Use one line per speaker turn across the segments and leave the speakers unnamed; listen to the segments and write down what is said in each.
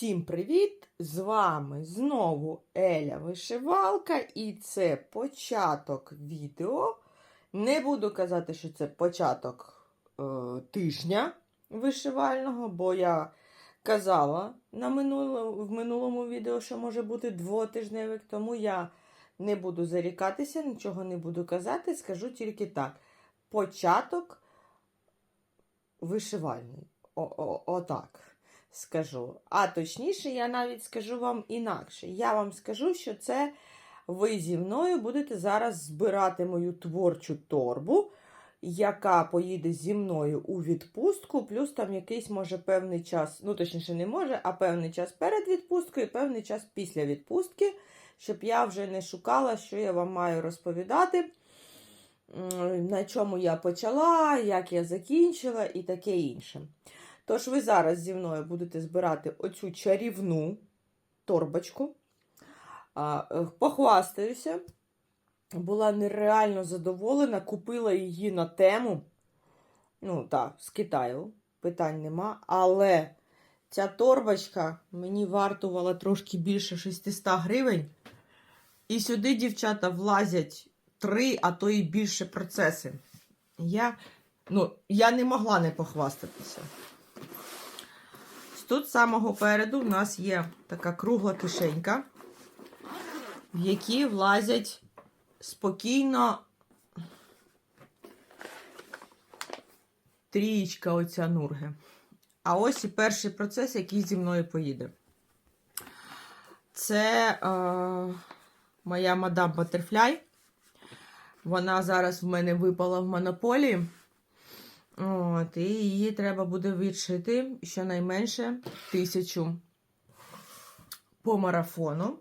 Всім привіт! З вами знову Еля Вишивалка, і це початок відео. Не буду казати, що це початок е, тижня вишивального, бо я казала на минуло, в минулому відео, що може бути двотижневик, тому я не буду зарікатися, нічого не буду казати, скажу тільки так: початок вишивальний. О-о- Отак скажу. А точніше, я навіть скажу вам інакше. Я вам скажу, що це ви зі мною будете зараз збирати мою творчу торбу, яка поїде зі мною у відпустку, плюс там якийсь може певний час, ну точніше, не може, а певний час перед відпусткою, певний час після відпустки, щоб я вже не шукала, що я вам маю розповідати. На чому я почала, як я закінчила і таке інше. Тож ви зараз зі мною будете збирати оцю чарівну торбочку. Е, Похвастаюся. Була нереально задоволена, купила її на тему. Ну, так, з Китаю, питань нема. Але ця торбочка мені вартувала трошки більше 600 гривень. І сюди, дівчата, влазять три, а то і більше процеси. Я, ну, я не могла не похвастатися. Тут з самого переду в нас є така кругла кишенька, в які влазять спокійно трієчка оця нурги. А ось і перший процес, який зі мною поїде. Це е, моя мадам Батерфляй. Вона зараз в мене випала в монополії. От, і її треба буде відшити щонайменше тисячу по марафону.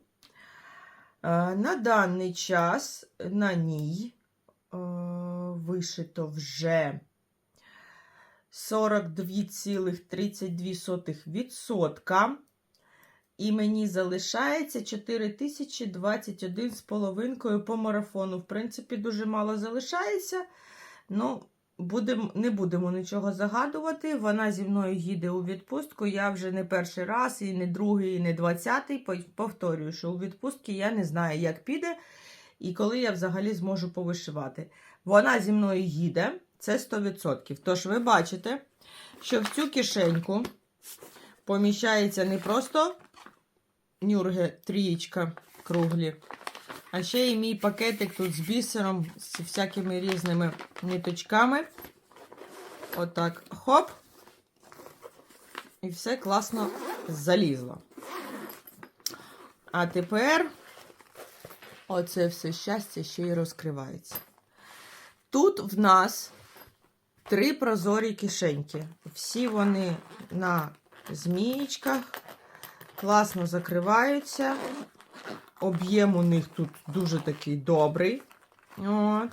Е, На даний час на ній е, вишито вже 42,32%. І мені залишається 4021 з половинкою по марафону. В принципі, дуже мало залишається. Ну, будем, не будемо нічого загадувати. Вона зі мною їде у відпустку. Я вже не перший раз, і не другий, і не двадцятий. Повторюю, що у відпустці я не знаю, як піде і коли я взагалі зможу повишивати. Вона зі мною їде, це 100%. Тож ви бачите, що в цю кишеньку поміщається не просто нюрги трієчка круглі. А ще і мій пакетик тут з бісером, з всякими різними ниточками. Отак, хоп. І все класно залізло. А тепер оце все щастя ще й розкривається. Тут в нас три прозорі кишеньки. Всі вони на змієчках, класно закриваються. Об'єм у них тут дуже такий добрий. От.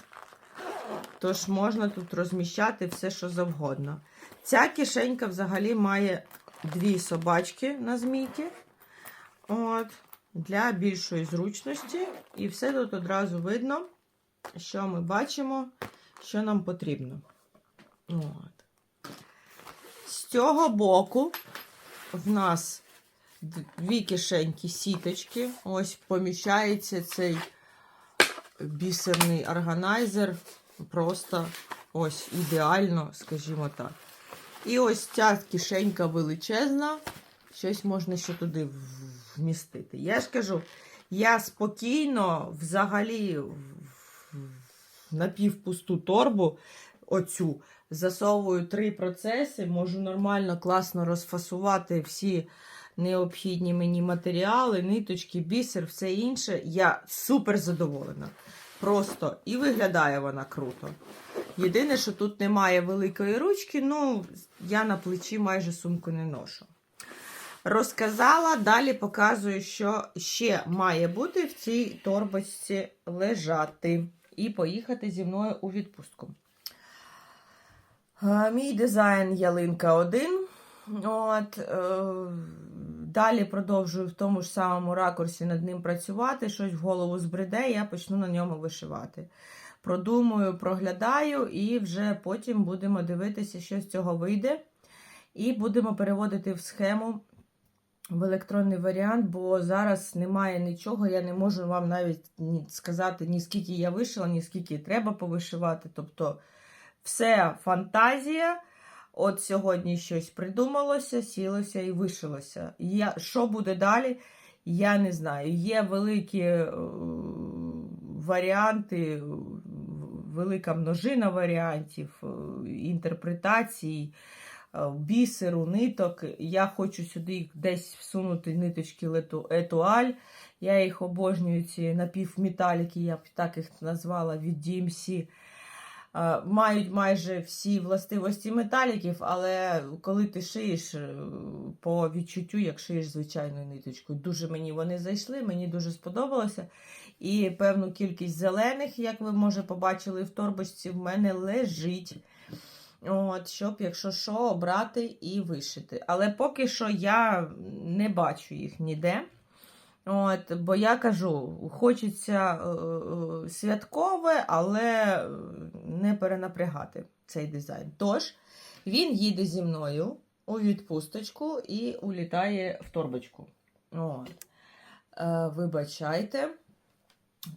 Тож можна тут розміщати все, що завгодно. Ця кишенька взагалі має дві собачки на змійки. От. Для більшої зручності. І все тут одразу видно, що ми бачимо, що нам потрібно. От. З цього боку в нас дві кишеньки сіточки. Ось поміщається цей бісерний органайзер. Просто ось ідеально, скажімо так. І ось ця кишенька величезна. Щось можна ще туди вмістити. Я ж кажу, я спокійно взагалі напівпусту торбу оцю засовую три процеси, можу нормально, класно розфасувати всі необхідні мені матеріали, ниточки, бісер, все інше. Я супер задоволена. Просто і виглядає вона круто. Єдине, що тут немає великої ручки, ну, я на плечі майже сумку не ношу. Розказала, далі показую, що ще має бути в цій торбочці лежати. І поїхати зі мною у відпустку. Мій дизайн ялинка 1. От, е, Далі продовжую в тому ж самому ракурсі над ним працювати, щось в голову збреде, я почну на ньому вишивати. Продумую, проглядаю, і вже потім будемо дивитися, що з цього вийде. І будемо переводити в схему в електронний варіант, бо зараз немає нічого. Я не можу вам навіть сказати, ні скільки я вишила, ні скільки треба повишивати. Тобто, все фантазія. От сьогодні щось придумалося, сілося і вишилося. Я, що буде далі, я не знаю. Є великі е, варіанти, велика множина варіантів, е, інтерпретацій, е, бісеру, ниток. Я хочу сюди десь всунути ниточки лету- етуаль. Я їх обожнюю, ці напівметаліки, я б так їх назвала від DMC. Е, Мають майже всі властивості металіків, але коли ти шиєш е, по відчуттю, як шиєш звичайною ниточкою, дуже мені вони зайшли, мені дуже сподобалося. І певну кількість зелених, як ви може побачили в торбочці, в мене лежить. От, щоб, якщо що, обрати і вишити. Але поки що я не бачу їх ніде. От, бо я кажу, хочеться е, е, святкове, але не перенапрягати цей дизайн. Тож, він їде зі мною у відпусточку і улітає в торбочку. От. Е, вибачайте.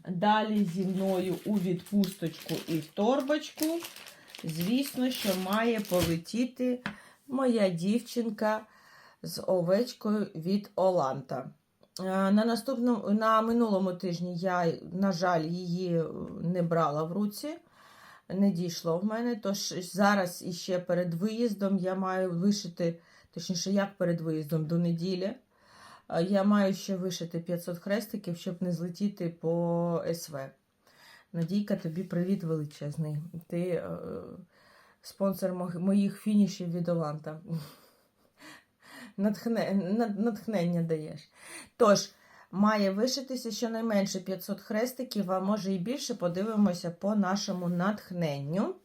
Далі зі мною у відпусточку і в торбочку. Звісно, що має полетіти моя дівчинка з овечкою від Оланта. Е, На наступному, на минулому тижні я, на жаль, її не брала в руці, не дійшло в мене. Тож зараз іще перед виїздом я маю вишити, точніше, як перед виїздом до неділі. е, Я маю ще вишити 500 хрестиків, щоб не злетіти по СВ. Надійка, тобі привіт величезний. Ти е, спонсор моїх фінішів від Оланта. Натхне, натхнення даєш. Тож, має вишитися щонайменше 500 хрестиків, а може і більше. Подивимося по нашому натхненню.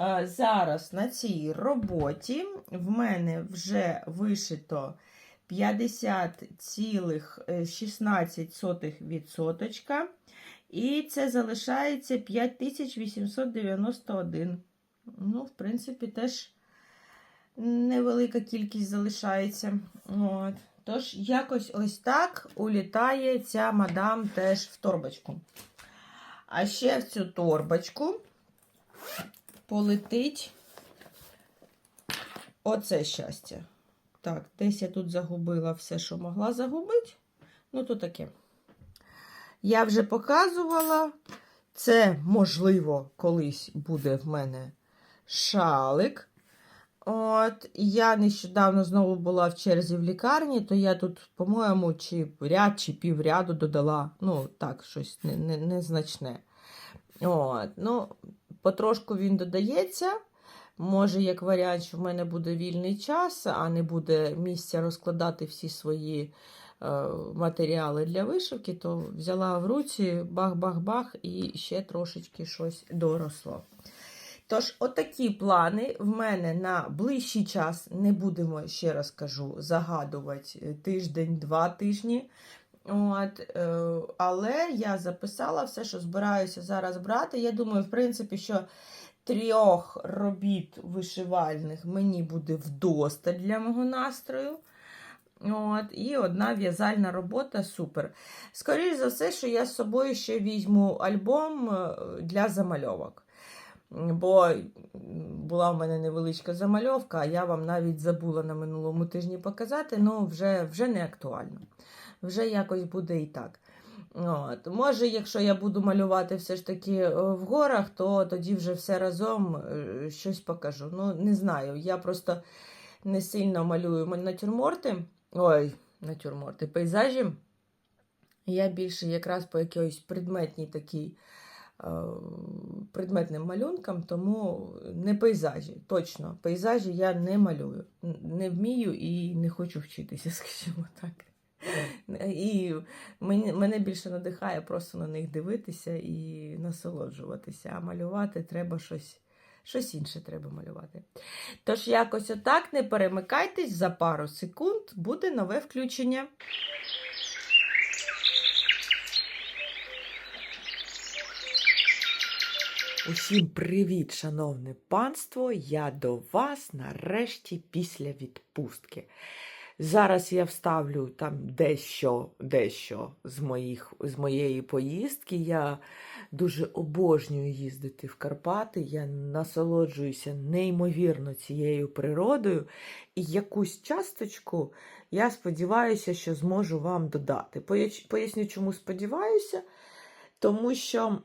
Е, Зараз на цій роботі в мене вже вишито 50,16%. І це залишається 5891. Ну, в принципі, теж невелика кількість залишається. От. Тож, якось ось так улітає ця мадам теж в торбочку. А ще в цю торбочку полетить оце щастя. Так, десь я тут загубила все, що могла загубити. Ну, то таке. Я вже показувала. Це, можливо, колись буде в мене шалик. От, я нещодавно знову була в черзі в лікарні, то я тут, по-моєму, чи ряд, чи півряду додала. Ну, так, щось не, не, незначне. От, ну, потрошку він додається. Може, як варіант, що в мене буде вільний час, а не буде місця розкладати всі свої е, матеріали для вишивки, то взяла в руці бах-бах-бах і ще трошечки щось доросло. Тож, отакі плани в мене на ближчий час. Не будемо, ще раз кажу, загадувати тиждень-два тижні. От, е, але я записала все, що збираюся зараз брати. Я думаю, в принципі, що трьох робіт вишивальних мені буде вдосталь для мого настрою. От, і одна в'язальна робота супер. Скоріше за все, що я з собою ще візьму альбом е, для замальовок. Бо була в мене невеличка замальовка, а я вам навіть забула на минулому тижні показати, ну вже, вже не актуально. Вже якось буде і так. От. Може, якщо я буду малювати все ж таки е, в горах, то тоді вже все разом е, щось покажу. Ну, не знаю. Я просто не сильно малюю натюрморти. Ой, натюрморти, пейзажі. Я більше якраз по якоїсь предметній такій предметним малюнкам, тому не пейзажі. Точно, пейзажі я не малюю. Не вмію і не хочу вчитися, скажімо так. І мене більше надихає просто на них дивитися і насолоджуватися. А малювати треба щось, щось інше треба малювати. Тож, якось отак, не перемикайтесь, за пару секунд буде нове включення. Усім привіт, шановне панство! Я до вас нарешті після відпустки. Зараз я вставлю там дещо, дещо з, моїх, з моєї поїздки. Я дуже обожнюю їздити в Карпати. Я насолоджуюся неймовірно цією природою. І якусь часточку я сподіваюся, що зможу вам додати. Поясню, чому сподіваюся. Тому що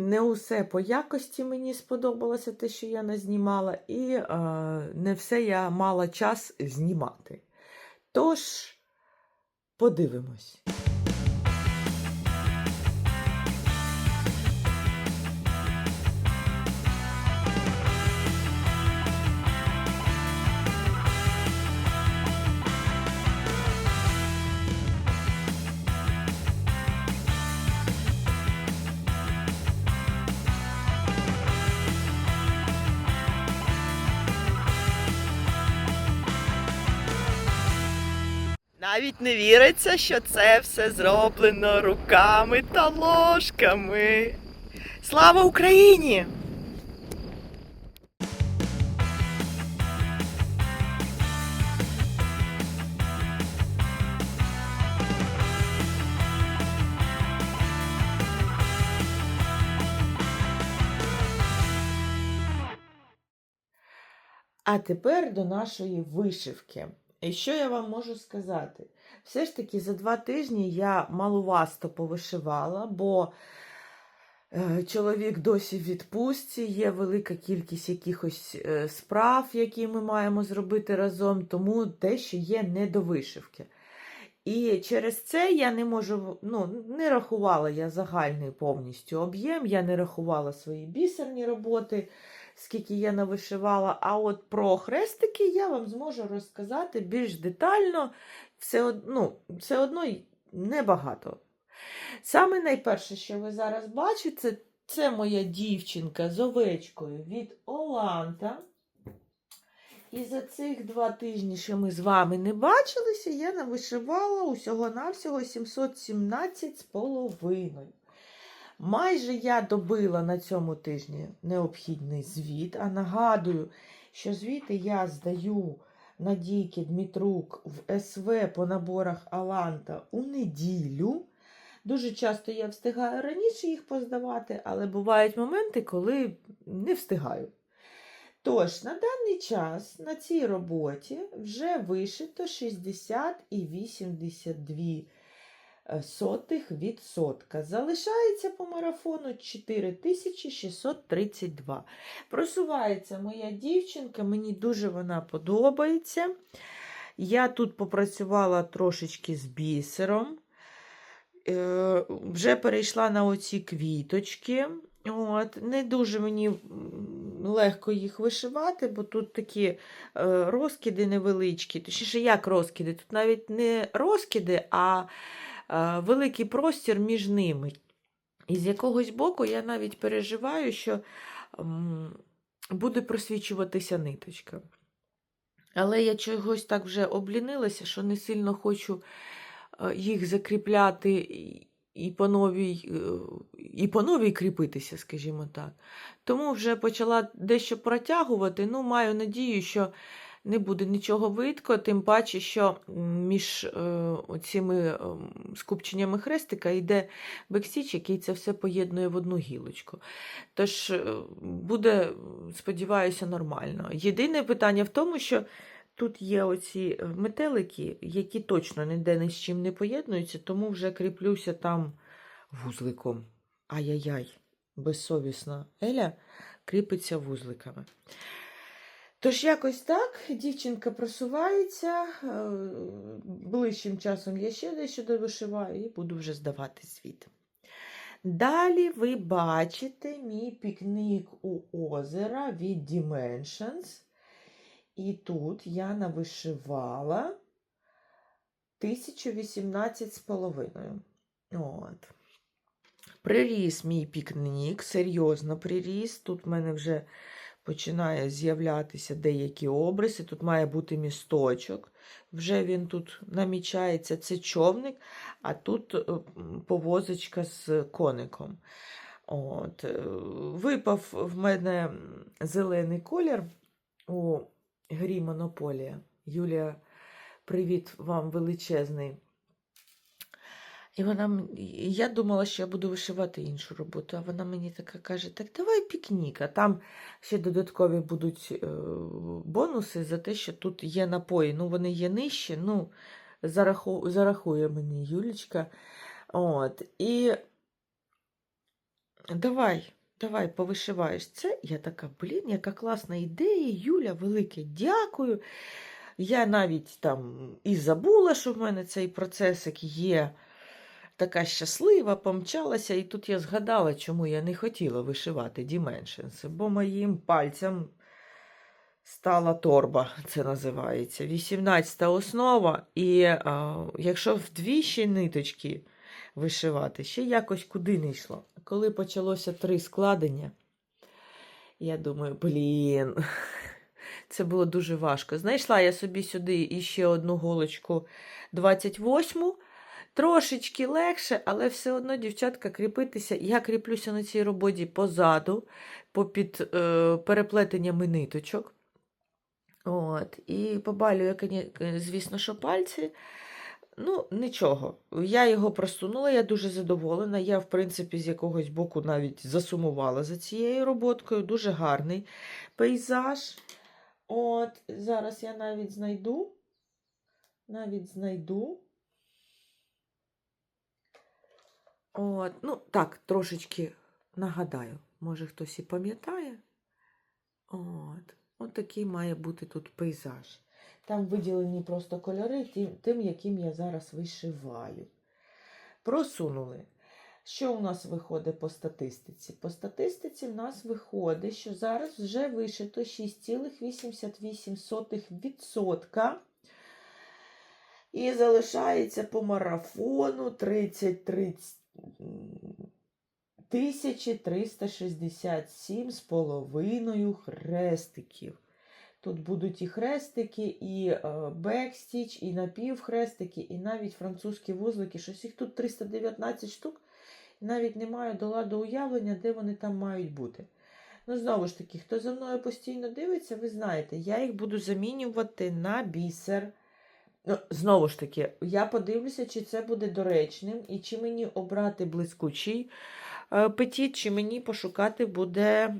не усе по якості мені сподобалося те, що я назнімала, і е, не все я мала час знімати. Тож, подивимось. Навіть не віриться, що це все зроблено руками та ложками. Слава Україні! А тепер до нашої вишивки. І що я вам можу сказати? Все ж таки за два тижні я малувасто повишивала, бо е, чоловік досі в відпустці, є велика кількість якихось е, справ, які ми маємо зробити разом, тому дещо є не до вишивки. І через це я не можу, ну, не рахувала я загальний повністю об'єм, я не рахувала свої бісерні роботи, скільки я навишивала. А от про хрестики я вам зможу розказати більш детально, все, од- ну, все одно небагато. Саме найперше, що ви зараз бачите, це моя дівчинка з овечкою від Оланта. І за цих два тижні, що ми з вами не бачилися, я навишивала усього-навсього 717 з половиною. Майже я добила на цьому тижні необхідний звіт. А нагадую, що звіти я здаю Надійки Дмитрук в СВ по наборах Аланта у неділю. Дуже часто я встигаю раніше їх поздавати, але бувають моменти, коли не встигаю. Тож, на даний час на цій роботі вже вишито 60,82 е, сотих відсотка. Залишається по марафону 4632. Просувається моя дівчинка, мені дуже вона подобається. Я тут попрацювала трошечки з бісером. Е, Вже перейшла на оці квіточки. От, не дуже мені легко їх вишивати, бо тут такі е, розкиди невеличкі. Точніше, як розкиди? Тут навіть не розкиди, а великий простір між ними. І з якогось боку я навіть переживаю, що буде просвічуватися ниточка. Але я чогось так вже облінилася, що не сильно хочу е, їх закріпляти і- і по новій, е, і по новій кріпитися, скажімо так. Тому вже почала дещо протягувати. Ну, маю надію, що не буде нічого видко, тим паче, що між е, цими скупченнями хрестика йде бекстіч, який це все поєднує в одну гілочку. Тож е, буде, сподіваюся, нормально. Єдине питання в тому, що тут є оці е, метелики, які точно ніде ні з чим не поєднуються, тому вже кріплюся там вузликом. Ай-яй-яй, безсовісна Еля кріпиться вузликами. Тож якось так, дівчинка просувається. е, Ближчим часом я ще дещо довишиваю і буду вже здавати звіт. Далі ви бачите мій пікник у озера від Dimensions. І тут я навишивала 1018 з половиною. От. Приріс мій пікнік, серйозно приріс. Тут в мене вже починає з'являтися деякі обриси. Тут має бути місточок. Вже він тут намічається. Це човник, а тут е, повозочка з коником. От. е, Випав в мене зелений колір у грі Монополія. Юлія
Привіт вам величезний. І вона я думала, що я буду вишивати іншу роботу, а вона мені така каже: так давай пікнік. А там ще додаткові будуть е, бонуси за те, що тут є напої. Ну, вони є нижче. Ну, зараху, зарахує мені Юлічка. От. І давай, давай, повишиваєш це. Я така, блін, яка класна ідея, Юля, велике дякую. Я навіть там і забула, що в мене цей процесик є. Така щаслива, помчалася, і тут я згадала, чому я не хотіла вишивати Dimensions, бо моїм пальцям стала торба, це називається. 18 основа. І а, якщо в дві ниточки вишивати, ще якось куди не йшло. Коли почалося три складення, я думаю, блін, це було дуже важко. Знайшла я собі сюди іще одну голочку 28 Трошечки легше, але все одно, дівчатка, кріпитися. Я кріплюся на цій роботі позаду, попід е, переплетеннями ниточок. От. І побалює, коні- звісно, що пальці. Ну, нічого. Я його просунула, я дуже задоволена. Я, в принципі, з якогось боку навіть засумувала за цією роботкою. Дуже гарний пейзаж. От, зараз я навіть знайду. Навіть знайду. От, ну, так, трошечки нагадаю, може хтось і пам'ятає. От, от такий має бути тут пейзаж. Там виділені просто кольори тим, яким я зараз вишиваю. Просунули. Що у нас виходить по статистиці? По статистиці в нас виходить, що зараз вже вишито 6,88%. І залишається по марафону 33 367 з половиною хрестиків. Тут будуть і хрестики, і е, бекстіч, і напівхрестики, і навіть французькі вузлики. Щось їх тут 319 штук. Навіть не маю до ладу уявлення, де вони там мають бути. Ну, знову ж таки, хто за мною постійно дивиться, ви знаєте, я їх буду замінювати на бісер. Ну, знову ж таки, я подивлюся, чи це буде доречним, і чи мені обрати блискучий е, петіт, чи мені пошукати буде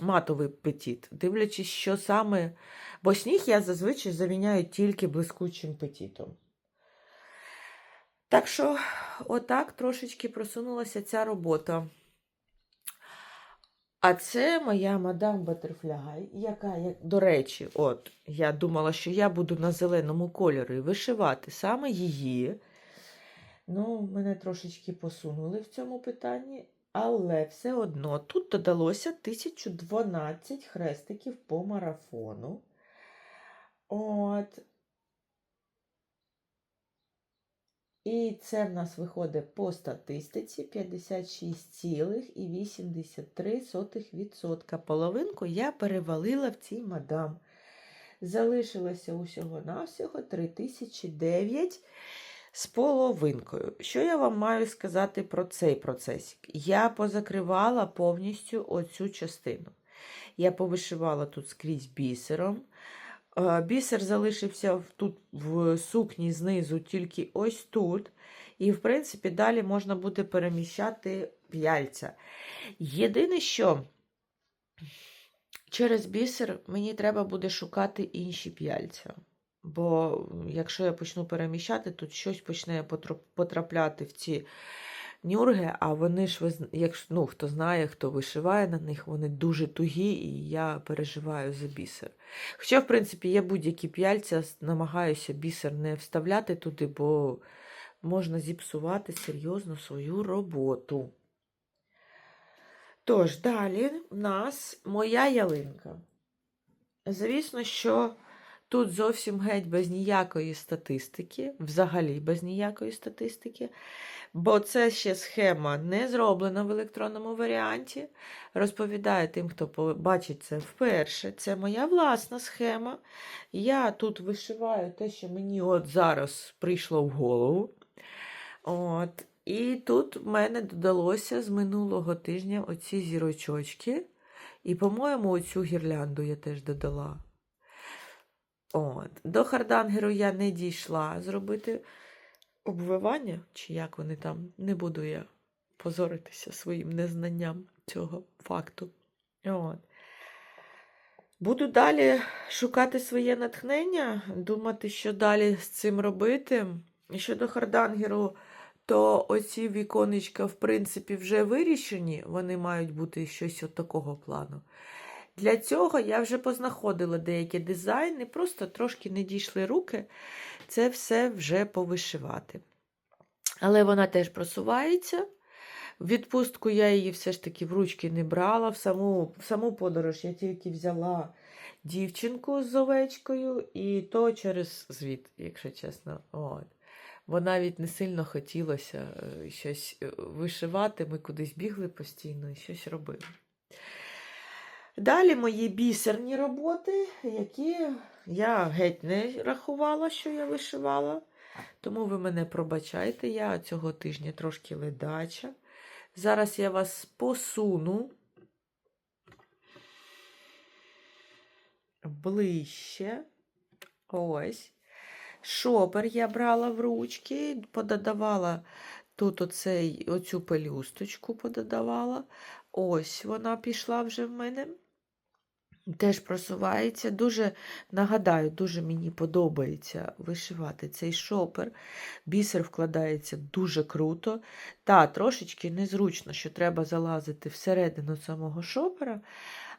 матовий петіт. Дивлячись, що саме. Бо сніг я зазвичай заміняю тільки блискучим петітом. Так що, отак трошечки просунулася ця робота. А це моя мадам Батерфляй, яка, як, до речі, от, я думала, що я буду на зеленому кольорі вишивати саме її. Ну, мене трошечки посунули в цьому питанні, але все одно тут додалося 1012 хрестиків по марафону. От. І це в нас виходить по статистиці 56,83%. Половинку я перевалила в цій мадам. Залишилося усього-навсього 3009 з половинкою. Що я вам маю сказати про цей процесик? Я позакривала повністю оцю частину. Я повишивала тут скрізь бісером. Е, Бісер залишився тут в сукні знизу, тільки ось тут. І, в принципі, далі можна буде переміщати п'яльця. Єдине, що через бісер мені треба буде шукати інші п'яльця. Бо якщо я почну переміщати, тут щось почне потрапляти в ці нюрги, а вони ж, якщо, ну, хто знає, хто вишиває на них, вони дуже тугі, і я переживаю за бісер. Хоча, в принципі, я будь-які п'яльця намагаюся бісер не вставляти туди, бо можна зіпсувати серйозно свою роботу. Тож, далі в нас моя ялинка. Звісно, що тут зовсім геть без ніякої статистики, взагалі без ніякої статистики, бо це ще схема не зроблена в електронному варіанті. Розповідаю тим, хто побачить це вперше. Це моя власна схема. Я тут вишиваю те, що мені от зараз прийшло в голову. От. І тут в мене додалося з минулого тижня оці зірочочки. І, по-моєму, оцю гірлянду я теж додала. От. До хардангеру я не дійшла зробити обвивання, чи як вони там, не буду я позоритися своїм незнанням цього факту. От. Буду далі шукати своє натхнення, думати, що далі з цим робити. І щодо хардангеру, то оці віконечка, в принципі, вже вирішені, вони мають бути щось от такого плану. Для цього я вже познаходила деякі дизайни, просто трошки не дійшли руки це все вже повишивати. Але вона теж просувається. В відпустку я її все ж таки в ручки не брала. В саму, в саму подорож я тільки взяла дівчинку з овечкою, і то через звіт, якщо чесно. От. Бо навіть не сильно хотілося е, щось е, вишивати. Ми кудись бігли постійно і щось робили. Далі мої бісерні роботи, які я геть не рахувала, що я вишивала. Тому ви мене пробачайте, я цього тижня трошки ледача. Зараз я вас посуну ближче. Ось. Шопер я брала в ручки, пододавала тут оцей, оцю пелюсточку пододавала. Ось вона пішла вже в мене. Теж просувається. Дуже, нагадаю, дуже мені подобається вишивати цей шопер. Бісер вкладається дуже круто. Та, трошечки незручно, що треба залазити всередину самого шопера.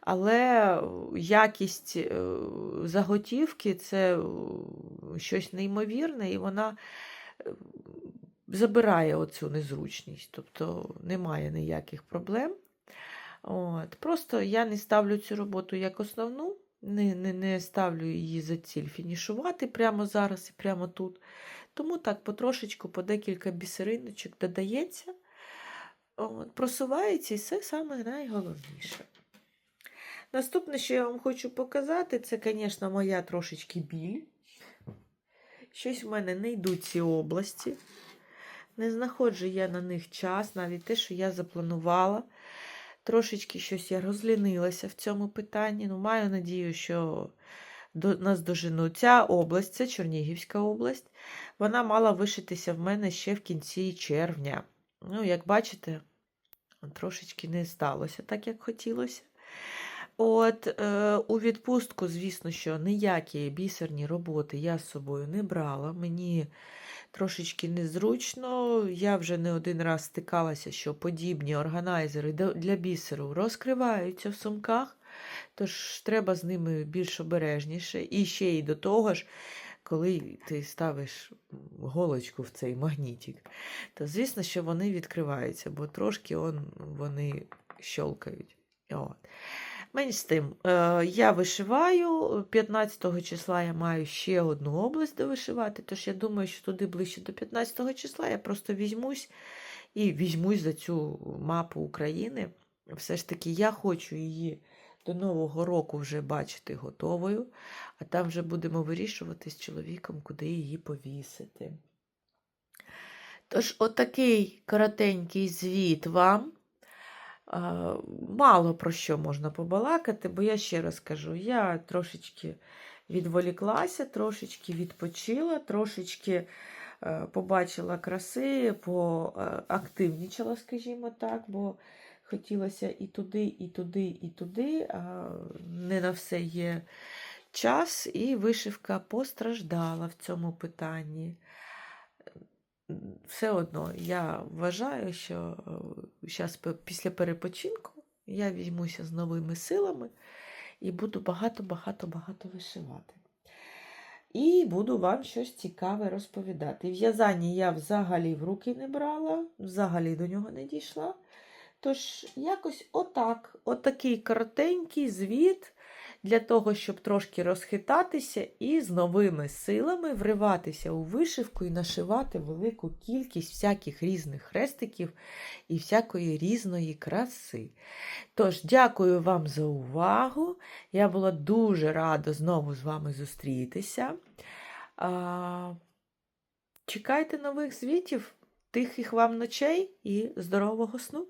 Але якість е, заготівки це е, щось неймовірне, і вона е, забирає оцю незручність. Тобто немає ніяких проблем. От. Просто я не ставлю цю роботу як основну, не, не, не ставлю її за ціль фінішувати прямо зараз і прямо тут. Тому так потрошечку по декілька бісериночок додається, от, просувається і це саме найголовніше. Наступне, що я вам хочу показати, це, звісно, моя трошечки біль. Щось в мене не йдуть ці області. Не знаходжу я на них час, навіть те, що я запланувала. Трошечки щось я розлінилася в цьому питанні. Ну, Маю надію, що до, нас дожину. Ця область, це Чернігівська область, вона мала вишитися в мене ще в кінці червня. Ну, як бачите, трошечки не сталося так, як хотілося. От, е, у відпустку, звісно, що ніякі бісерні роботи я з собою не брала. Мені трошечки незручно. Я вже не один раз стикалася, що подібні органайзери для бісеру розкриваються в сумках, тож треба з ними більш обережніше. І ще й до того ж, коли ти ставиш голочку в цей магнітик, то звісно, що вони відкриваються, бо трошки он, вони щолкають. От. Менш з тим, е, я вишиваю. 15 числа я маю ще одну область довишивати, тож я думаю, що туди ближче до 15 числа я просто візьмусь і візьмусь за цю мапу України. Все ж таки, я хочу її до Нового року вже бачити готовою, а там вже будемо вирішувати з чоловіком, куди її повісити. Тож, отакий коротенький звіт вам. Мало про що можна побалакати, бо я ще раз кажу, я трошечки відволіклася, трошечки відпочила, трошечки е, побачила краси, поактивнічала, скажімо так, бо хотілося і туди, і туди, і туди, а не на все є час, і вишивка постраждала в цьому питанні все одно я вважаю, що зараз після перепочинку я візьмуся з новими силами і буду багато-багато-багато вишивати. І буду вам щось цікаве розповідати. В'язання я взагалі в руки не брала, взагалі до нього не дійшла. Тож, якось отак, отакий коротенький звіт для того, щоб трошки розхитатися і з новими силами вриватися у вишивку і нашивати велику кількість всяких різних хрестиків і всякої різної краси. Тож, дякую вам за увагу. Я була дуже рада знову з вами зустрітися. Чекайте нових звітів, тихих вам ночей і здорового сну!